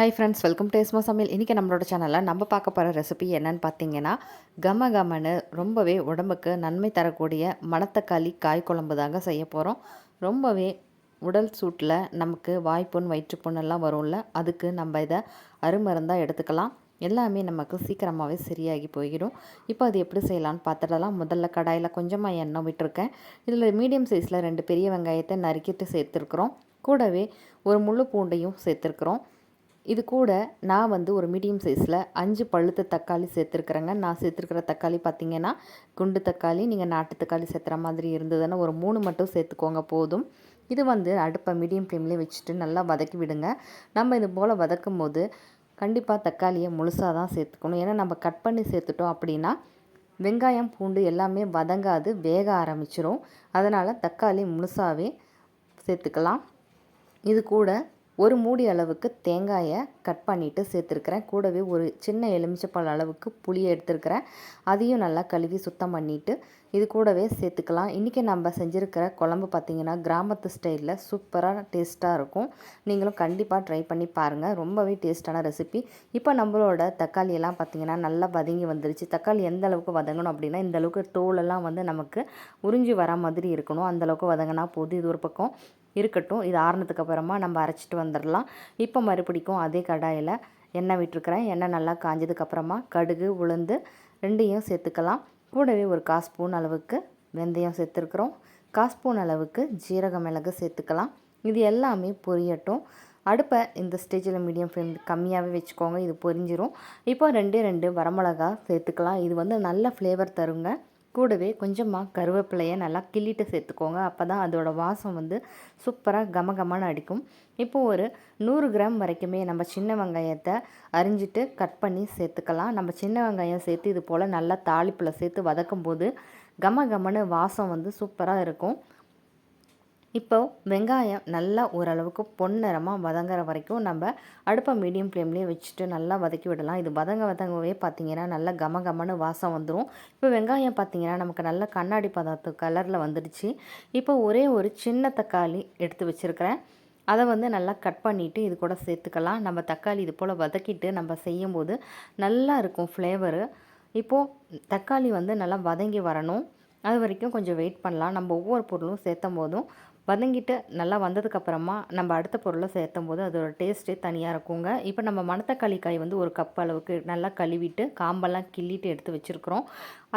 Hi friends welcome to Esma சமையல் இன்றைக்கி நம்மளோட சேனலில் நம்ம பார்க்க போகிற ரெசிபி என்னன்னு பார்த்தீங்கன்னா கம கமனு ரொம்பவே உடம்புக்கு நன்மை தரக்கூடிய மணத்தக்காளி காய் குழம்பு தாங்க செய்ய போகிறோம் ரொம்பவே உடல் சூட்டில் நமக்கு வாய்ப்புண் வயிற்றுப்புண்ணெல்லாம் வரும்ல அதுக்கு நம்ம இதை அருமருந்தாக எடுத்துக்கலாம். எல்லாமே நமக்கு சீக்கிரமாகவே சரியாகி போயிடும். இப்போ அது எப்படி செய்யலான்னு பார்த்துடலாம். முதல்ல கடாயில் கொஞ்சமாக எண்ணெய் விட்டுருக்கேன். இதில் மீடியம் சைஸில் ரெண்டு பெரிய வெங்காயத்தை நறுக்கிட்டு சேர்த்துருக்குறோம். கூடவே ஒரு முழு பூண்டையும் சேர்த்துருக்குறோம். இது கூட நான் வந்து ஒரு மீடியம் சைஸில் அஞ்சு பழுத்த தக்காளி சேர்த்துருக்குறேங்க. நான் சேர்த்துருக்கிற தக்காளி பார்த்திங்கன்னா குண்டு தக்காளி நீங்கள் நாட்டு தக்காளி சேர்த்துற மாதிரி இருந்ததுன்னா ஒரு மூணு மட்டும் சேர்த்துக்கோங்க போதும். இது வந்து அடுப்பை மீடியம் ஃப்ளேம்லேயே வச்சுட்டு நல்லா வதக்கி விடுங்க. நம்ம இது போல் வதக்கும் போது கண்டிப்பாக தக்காளியை முழுசாக தான் சேர்த்துக்கணும். ஏன்னா நம்ம கட் பண்ணி சேர்த்துட்டோம் அப்படின்னா வெங்காயம் பூண்டு எல்லாமே வதங்காது வேக ஆரம்பிச்சிரும். அதனால் தக்காளி முழுசாகவே சேர்த்துக்கலாம். இது கூட ஒரு மூடி அளவுக்கு தேங்காயை கட் பண்ணிவிட்டு சேர்த்துருக்குறேன். கூடவே ஒரு சின்ன எலுமிச்சப்பழ அளவுக்கு புளியை எடுத்துருக்கிறேன். அதையும் நல்லா கழுவி சுத்தம் பண்ணிவிட்டு இது கூடவே சேர்த்துக்கலாம். இன்றைக்கி நம்ம செஞ்சுருக்கிற குழம்பு பார்த்திங்கன்னா கிராமத்து ஸ்டைலில் சூப்பராக டேஸ்ட்டாக இருக்கும். நீங்களும் கண்டிப்பாக ட்ரை பண்ணி பாருங்கள் ரொம்பவே டேஸ்ட்டான ரெசிபி இப்போ நம்மளோட தக்காளியெல்லாம் பார்த்திங்கன்னா நல்லா வதங்கி வந்துருச்சு. தக்காளி எந்த அளவுக்கு வதங்கணும் அப்படின்னா இந்த அளவுக்கு தோலெல்லாம் வந்து நமக்கு உறிஞ்சி வர மாதிரி இருக்கணும். அந்தளவுக்கு வதங்கினா போதும். இது ஒரு பக்கம் இருக்கட்டும் இது ஆறுனதுக்கு அப்புறமா நம்ம அரைச்சிட்டு வந்துடலாம். இப்போ மறுபடிக்கும் அதே கடாயில் எண்ணெய் விட்டுருக்குறேன். எண்ணெய் நல்லா காஞ்சதுக்கப்புறமா கடுகு உளுந்து ரெண்டையும் சேர்த்துக்கலாம். கூடவே ஒரு கால் ஸ்பூன் அளவுக்கு வெந்தயம் சேர்த்துருக்குறோம். கால் ஸ்பூன் அளவுக்கு ஜீரக மிளகு சேர்த்துக்கலாம். இது எல்லாமே பொரியட்டும். அடுப்பை இந்த ஸ்டேஜில் மீடியம் ஃப்ளேம் கம்மியாகவே வச்சுக்கோங்க இது பொரிஞ்சிரும். இப்போ ரெண்டே ரெண்டு வரமிளகா சேர்த்துக்கலாம். இது வந்து நல்ல ஃப்ளேவர் தருங்க. கூடவே கொஞ்சமாக கருவேப்பிலையை நல்லா கிள்ளிட்டு சேர்த்துக்கோங்க. அப்போ தான் அதோடய வாசம் வந்து சூப்பராக கமகமான அடிக்கும். இப்போது ஒரு நூறு கிராம் வரைக்குமே நம்ம சின்ன வெங்காயத்தை அரிஞ்சிட்டு கட் பண்ணி சேர்த்துக்கலாம். நம்ம சின்ன வெங்காயம் சேர்த்து இது போல் நல்லா தாளிப்பில் சேர்த்து வதக்கும் போது கம கமன்னு வாசம் வந்து சூப்பராக இருக்கும். இப்போ வெங்காயம் நல்லா ஓரளவுக்கு பொன்னிறமாக வதங்குற வரைக்கும் நம்ம அடுப்பை மீடியம் ஃப்ளேம்லேயே வச்சுட்டு நல்லா வதக்கி விடலாம். இது வதங்க வதங்கவே பார்த்திங்கன்னா நல்லா கம கமன்னு வாசம் வந்துடும் இப்போ வெங்காயம் பார்த்திங்கன்னா நமக்கு நல்ல கண்ணாடி பதார்த்த கலரில் வந்துடுச்சு. இப்போ ஒரே ஒரு சின்ன தக்காளி எடுத்து வச்சுருக்கிறேன். அதை வந்து நல்லா கட் பண்ணிவிட்டு இது கூட சேர்த்துக்கலாம். நம்ம தக்காளி இது போல் வதக்கிட்டு நம்ம செய்யும்போது நல்லா இருக்கும் ஃப்ளேவரு இப்போது தக்காளி வந்து நல்லா வதங்கி வரணும். அது வரைக்கும் கொஞ்சம் வெயிட் பண்ணலாம். நம்ம ஒவ்வொரு பொருளும் சேர்த்தும் போதும் வதங்கிட்டு நல்லா வந்ததுக்கப்புறமா நம்ம அடுத்த பொருளை சேர்த்தும் போது அதோட டேஸ்ட்டே தனியாக இருக்குங்க. இப்போ நம்ம மணத்தக்காளி காய் வந்து ஒரு கப் அளவுக்கு நல்லா கழுவிட்டு காம்பெல்லாம் கிள்ளிட்டு எடுத்து வச்சுருக்குறோம்.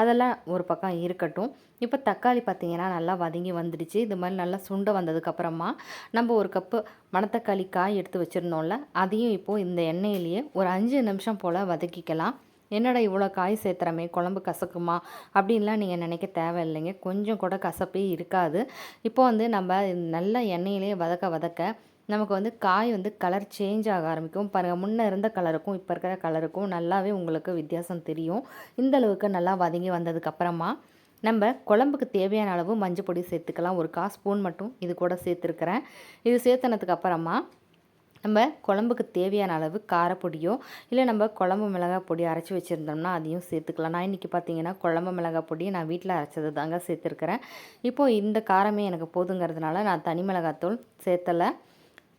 அதெல்லாம் ஒரு பக்கம் இருக்கட்டும். இப்போ தக்காளி பார்த்திங்கன்னா நல்லா வதங்கி வந்துடுச்சு. இது மாதிரி நல்லா சுண்டை வந்ததுக்கப்புறமா நம்ம ஒரு கப்பு மணத்தக்காளி காய் எடுத்து வச்சுருந்தோம்ல அதையும் இப்போது இந்த எண்ணெயிலேயே ஒரு அஞ்சு நிமிஷம் போல் வதக்கிக்கலாம். என்னடா இவ்வளோ காய் சேர்த்துறமே குழம்பு கசக்குமா? அப்படின்லாம் நீங்கள் நினைக்க தேவையில்லைங்க. கொஞ்சம் கூட கசப்பே இருக்காது. இப்போ வந்து நம்ம நல்ல எண்ணெயிலே வதக்க வதக்க நமக்கு வந்து காய் வந்து கலர் சேஞ்ச் ஆக ஆரம்பிக்கும். பாருங்கள் முன்னே இருந்த கலருக்கும் இப்போ இருக்கிற கலருக்கும் நல்லாவே உங்களுக்கு வித்தியாசம் தெரியும். இந்த அளவுக்கு நல்லா வதங்கி வந்ததுக்கப்புறமா நம்ம குழம்புக்கு தேவையான அளவு மஞ்சள் பொடி சேர்த்துக்கலாம். ஒரு கால் ஸ்பூன் மட்டும் இது கூட சேர்த்துருக்குறேன். இது சேர்த்தனதுக்கு அப்புறமா நம்ம குழம்புக்கு தேவையான அளவு காரப்பொடியோ இல்லை நம்ம குழம்பு மிளகாய் பொடி அரைச்சி வச்சுருந்தோம்னா அதையும் சேர்த்துக்கலாம். நான் இன்றைக்கி பார்த்தீங்கன்னா குழம்பு மிளகாய் பொடியை நான் வீட்டில் அரைச்சது தாங்க சேர்த்துருக்குறேன். இப்போது இந்த காரமே எனக்கு போதுங்கிறதுனால நான் தனி மிளகாத்தூள் சேர்த்தலை.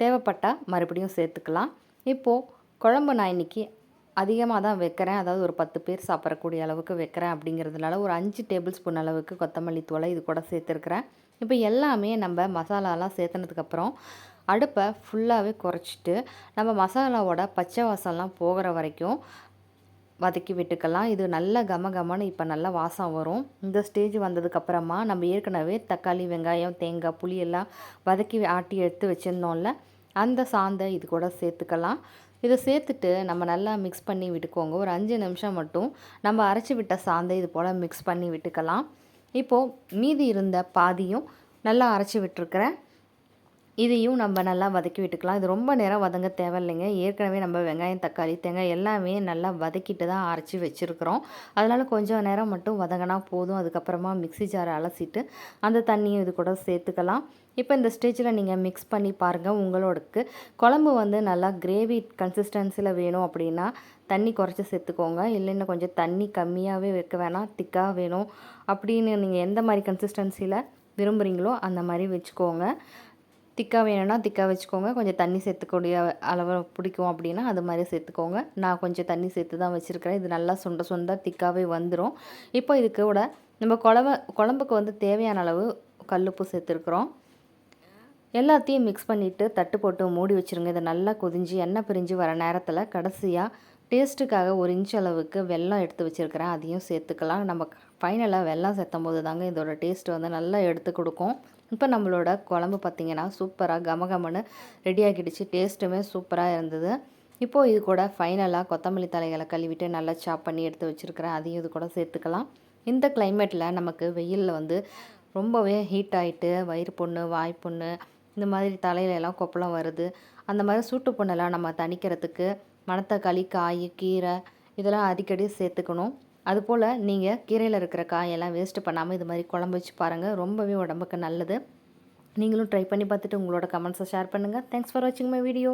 தேவைப்பட்டால் மறுபடியும் சேர்த்துக்கலாம். இப்போது குழம்பு நான் இன்றைக்கி அதிகமாக தான் வைக்கிறேன். அதாவது ஒரு பத்து பேர் சாப்பிடக்கூடிய அளவுக்கு வைக்கிறேன் அப்படிங்கிறதுனால ஒரு அஞ்சு டேபிள் ஸ்பூன் அளவுக்கு கொத்தமல்லி தூளை இது கூட சேர்த்துருக்குறேன். இப்போ எல்லாமே நம்ம மசாலாலாம் சேர்த்துனதுக்கப்புறம் அடுப்பை ஃபுல்லாகவே குறைச்சிட்டு நம்ம மசாலாவோட பச்சை வாசம்லாம் போகிற வரைக்கும் வதக்கி விட்டுக்கலாம். இது நல்ல கம கமன்னு இப்போ நல்லா வாசம் வரும். இந்த ஸ்டேஜ் வந்ததுக்கப்புறமா நம்ம ஏற்கனவே தக்காளி வெங்காயம் தேங்காய் புளி எல்லாம் வதக்கி ஆட்டி எடுத்து வச்சுருந்தோம்ல அந்த சாந்தை இது கூட சேர்த்துக்கலாம். இதை சேர்த்துட்டு நம்ம நல்லா மிக்ஸ் பண்ணி விட்டுக்கோங்க. ஒரு அஞ்சு நிமிஷம் மட்டும் நம்ம அரைச்சி விட்ட சாந்தை இது போல் மிக்ஸ் பண்ணி விட்டுக்கலாம். இப்போது மீதி இருந்த பாதியும் நல்லா அரைச்சி விட்டுருக்குறேன். இதையும் நம்ம நல்லா வதக்கி விட்டுக்கலாம். இது ரொம்ப நேரம் வதங்க தேவையில்லைங்க. ஏற்கனவே நம்ம வெங்காயம் தக்காளி தேங்காய் எல்லாமே நல்லா வதக்கிட்டு தான் அரைச்சி வச்சுருக்குறோம். அதனால் கொஞ்சம் நேரம் மட்டும் வதங்கினா போதும். அதுக்கப்புறமா மிக்சி ஜாரை அலசிட்டு அந்த தண்ணியும் இது கூட சேர்த்துக்கலாம். இப்போ இந்த ஸ்டேஜில் நீங்கள் மிக்ஸ் பண்ணி பாருங்கள் உங்களோடக்கு குழம்பு வந்து நல்லா கிரேவி கன்சிஸ்டன்சியில் வேணும் அப்படின்னா தண்ணி குறைச்சி சேர்த்துக்கோங்க. இல்லைன்னா கொஞ்சம் தண்ணி கம்மியாகவே வைக்க வேணாம். திக்காக வேணும். அப்படின்னு நீங்கள் எந்த மாதிரி கன்சிஸ்டன்சியில் விரும்புகிறீங்களோ அந்த மாதிரி வச்சுக்கோங்க. திக்காக வேணும்னா திக்காக வச்சுக்கோங்க. கொஞ்சம் தண்ணி சேர்த்துக்கூடிய அளவு பிடிக்கும் அப்படின்னா அது மாதிரி சேர்த்துக்கோங்க. நான் கொஞ்சம் தண்ணி சேர்த்து தான் வச்சுருக்கிறேன். இது நல்லா சுண்ட சுண்ட திக்காகவே வந்துடும் இப்போ இதுக்கு கூட நம்ம குழம்ப குழம்புக்கு வந்து தேவையான அளவு கல்லுப்பு சேர்த்துருக்குறோம். எல்லாத்தையும் மிக்ஸ் பண்ணிவிட்டு தட்டு போட்டு மூடி வச்சுருங்க. இதை நல்லா கொதிஞ்சு எண்ணெய் பிரிஞ்சு வர நேரத்தில் கடைசியாக டேஸ்ட்டுக்காக ஒரு இன்ச் அளவுக்கு வெல்லம் எடுத்து வச்சுருக்கிறேன். அதையும் சேர்த்துக்கலாம். நம்ம ஃபைனலாக வெல்லம் சேர்த்தும் போது தாங்க இதோட டேஸ்ட் வந்து நல்லா எடுத்து கொடுக்கும். இப்போ நம்மளோட குழம்பு பார்த்திங்கன்னா சூப்பராக கமகமன்னு ரெடி ஆகிடுச்சு. டேஸ்ட்டுமே சூப்பராக இருந்தது. இப்போது இது கூட ஃபைனலாக கொத்தமல்லி தலைகளை கழுவிட்டு நல்லா சாப் பண்ணி எடுத்து வச்சுருக்கிறேன். அதையும் இது கூட சேர்த்துக்கலாம். இந்த கிளைமேட்டில் நமக்கு வெயிலில் வந்து ரொம்பவே ஹீட் ஆகிட்டு வயிறு புண்ணு வாய் புண்ணு இந்த மாதிரி தலையில எல்லாம் கொப்பளம் வருது. அந்த மாதிரி சூட்டு புண்ணெல்லாம் நம்ம தணிக்கிறதுக்கு மணத்தக்காளி காய் கீரை இதெல்லாம் அடிக்கடி சேர்த்துக்கணும். அதுபோல் நீங்கள் கீரையில் இருக்கிற காயெல்லாம் வேஸ்ட்டு பண்ணாமல் இது மாதிரி குழம்பு வச்சு பாருங்கள் ரொம்பவே உடம்புக்கு நல்லது. நீங்களும் ட்ரை பண்ணி பார்த்துட்டு உங்களோட கமெண்ட்ஸை ஷேர் பண்ணுங்கள் தேங்க்ஸ் ஃபார் வாட்சிங் மை வீடியோ